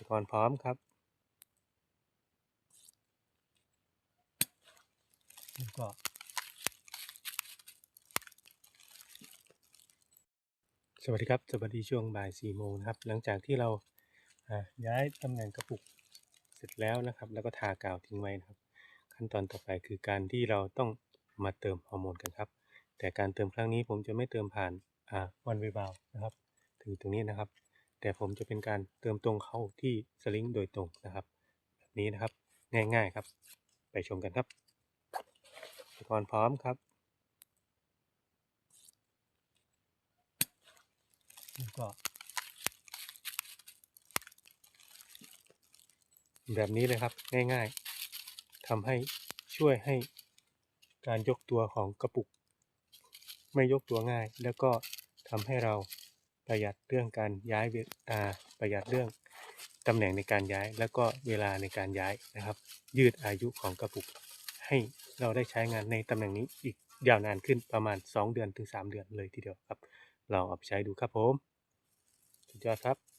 อุปกรณ์พร้อมครับ แล้วก็สวัสดีครับ สวัสดีช่วงบ่ายสี่โมงนะครับ หลังจากที่เราย้ายตำแหน่งกระปุกเสร็จแล้วนะครับ แล้วก็ทากาวทิ้งไว้นะครับ ขั้นตอนต่อไปคือการที่เราต้องมาเติมฮอร์โมนกันครับ แต่การเติมครั้งนี้ผมจะไม่เติมผ่านอ่าวันเวบาวนะครับ ถึงตรงนี้นะครับ แต่ผมจะเป็นการเติมตรงเข้าที่สลิงโดยตรงนะครับ แบบนี้นะครับง่ายๆครับ ไปชมกันครับอุปกรณ์พร้อมครับแล้วก็แบบนี้เลยครับง่ายๆทำให้ช่วยให้การยกตัวของกระปุก ไม่ยกตัวง่าย แล้วก็ทำให้เรา ประหยัดเรื่องการย้ายเวอ่าประหยัดเรื่องตำแหน่งในการย้าย แล้วก็เวลาในการย้ายนะครับ ยืดอายุของกระปุก ให้เราได้ใช้งานในตำแหน่งนี้อีกยาวนานขึ้นประมาณ 2 เดือนถึง 3 เดือนเลยทีเดียวครับ เราเอาไปใช้ดูครับผม สุดยอดครับ